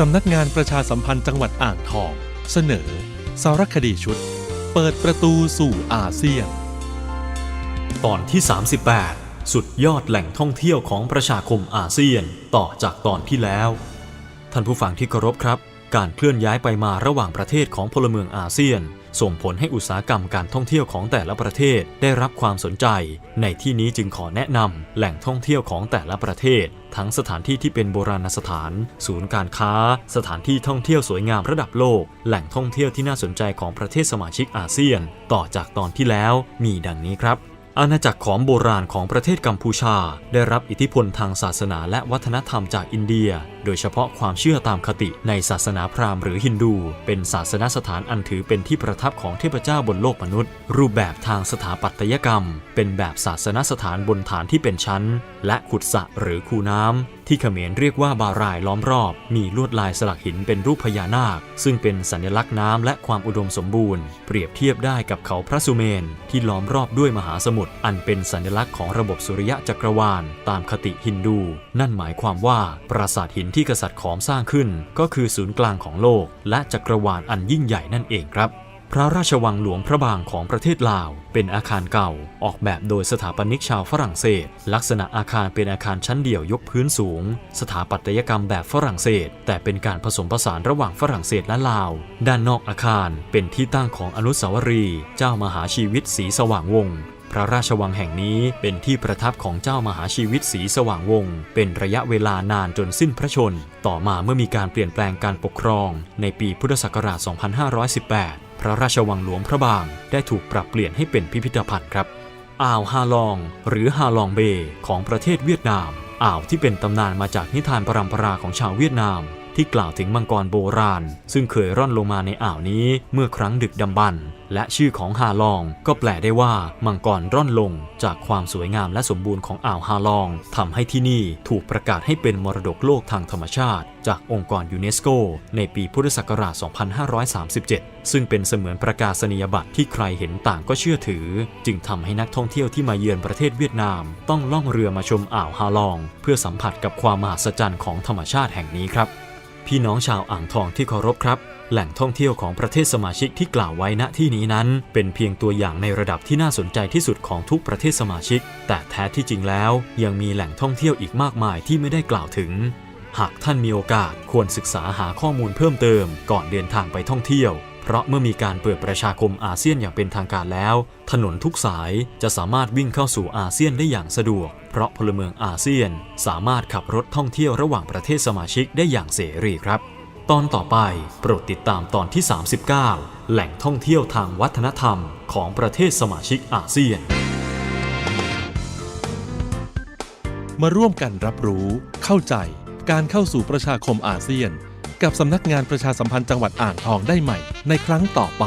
สำนักงานประชาสัมพันธ์จังหวัดอ่างทอง เสนอ สารคดีชุด เปิดประตูสู่อาเซียน ตอนที่ 38 สุดยอดแหล่งท่องเที่ยวของประชาคมอาเซียนต่อจากตอนที่แล้ว ท่านผู้ฟังที่เคารพครับ การเคลื่อนย้ายไปมาระหว่างประเทศของพลเมืองอาเซียน ส่งผลให้อุตสาหกรรมการท่องเที่ยวของแต่ละประเทศได้รับความสนใจ ในที่นี้จึงขอแนะนำแหล่งท่องเที่ยวของแต่ละประเทศ ทั้งสถานที่ที่เป็นโบราณสถาน ศูนย์การค้า สถานที่ท่องเที่ยวสวยงามระดับโลก แหล่งท่องเที่ยวที่น่าสนใจของประเทศสมาชิกอาเซียน ต่อจากตอนที่แล้วมีดังนี้ครับอาณาจักรของโบราณของประเทศกัมพูชา ได้รับอิทธิพลทางศาสนาและวัฒนธรรมจากอินเดีย โดยเฉพาะความเชื่อตามคติในศาสนาพราหมณ์หรือฮินดู เป็นศาสนสถานอันถือเป็นที่ประทับของเทพเจ้าบนโลกมนุษย์ รูปแบบทางสถาปัตยกรรม เป็นแบบศาสนสถานบนฐานที่เป็นชั้น และขุดสระหรือคูน้ำที่เขมรเรียกว่าบารายล้อมรอบ มีลวดลายสลักหินเป็นรูปพญานาค ซึ่งเป็นสัญลักษณ์น้ำและความอุดมสมบูรณ์ เปรียบเทียบได้กับเขาพระสุเมน ที่ล้อมรอบด้วยมหาสมุทรอันเป็นสัญลักษณ์ของระบบสุริยะจักรวาล ตามคติฮินดู นั่นหมายความว่าปราสาทหินที่กษัตริย์ขอมสร้างขึ้น ก็คือศูนย์กลางของโลก และจักรวาลอันยิ่งใหญ่นั่นเองครับ พระราชวังหลวงพระบางของประเทศลาว เป็นอาคารเก่า ออกแบบโดยสถาปนิกชาวฝรั่งเศส ลักษณะอาคารเป็นอาคารชั้นเดี่ยวยกพื้นสูง สถาปัตยกรรมแบบฝรั่งเศส แต่เป็นการผสมผสานระหว่างฝรั่งเศสและลาว ด้านนอกอาคารเป็นที่ตั้งของอนุสาวรีย์เจ้ามหาชีวิตศรีสว่างวงศ์ พระราชวังแห่งนี้เป็นที่ประทับของเจ้ามหาชีวิตศรีสว่างวงศ์เป็นระยะเวลานานจนสิ้นพระชน ต่อมาเมื่อมีการเปลี่ยนแปลงการปกครอง ในปีพุทธศักราช 2518 พระราชวังหลวงพระบางได้ถูกปรับเปลี่ยนให้เป็นพิพิธภัณฑ์ครับ อ่าวฮาลอง หรือฮาลองเบย์ของประเทศเวียดนาม อ่าวที่เป็นตำนานมาจากนิทานปรำปราของชาวเวียดนาม ที่กล่าวถึงมังกรโบราณ ซึ่งเคยร่อนลงมาในอ่าวนี้เมื่อครั้งดึกดำบรรพ์และชื่อของฮาลองก็แปลได้ว่ามังกรร่อนลง จากความสวยงามและสมบูรณ์ของอ่าวฮาลองทำให้ที่นี่ถูกประกาศให้เป็นมรดกโลกทางธรรมชาติ จากองค์กรยูเนสโก ในปีพุทธศักราช 2537 ซึ่งเป็นเสมือนประกาศนียบัตรที่ใครเห็นต่างก็เชื่อถือ จึงทำให้นักท่องเที่ยวที่มาเยือนประเทศเวียดนาม ต้องล่องเรือมาชมอ่าวฮาลอง เพื่อสัมผัสกับความมหัศจรรย์ของธรรมชาติแห่งนี้ครับ พี่น้องชาวอ่างทองที่เคารพครับ แหล่งท่องเที่ยวของประเทศสมาชิกที่กล่าวไว้ณที่นี้นั้น เป็นเพียงตัวอย่างในระดับที่น่าสนใจที่สุดของทุกประเทศสมาชิก แต่แท้ที่จริงแล้ว ยังมีแหล่งท่องเที่ยวอีกมากมายที่ไม่ได้กล่าวถึง หากท่านมีโอกาสควรศึกษาหาข้อมูลเพิ่มเติม ก่อนเดินทางไปท่องเที่ยว เพราะเมื่อมีการเปิดประชาคมอาเซียนอย่างเป็นทางการแล้ว ถนนทุกสายจะสามารถวิ่งเข้าสู่อาเซียนได้อย่างสะดวก เพราะพลเมืองอาเซียนสามารถขับรถท่องเที่ยวระหว่างประเทศสมาชิกได้อย่างเสรีครับ ตอนต่อไปโปรดติดตามตอนที่ 39 แหล่งท่องเที่ยวทางวัฒนธรรมของประเทศสมาชิกอาเซียน มาร่วมกันรับรู้ เข้าใจการเข้าสู่ประชาคมอาเซียน กับสำนักงานประชาสัมพันธ์จังหวัดอ่างทองได้ใหม่ในครั้งต่อไป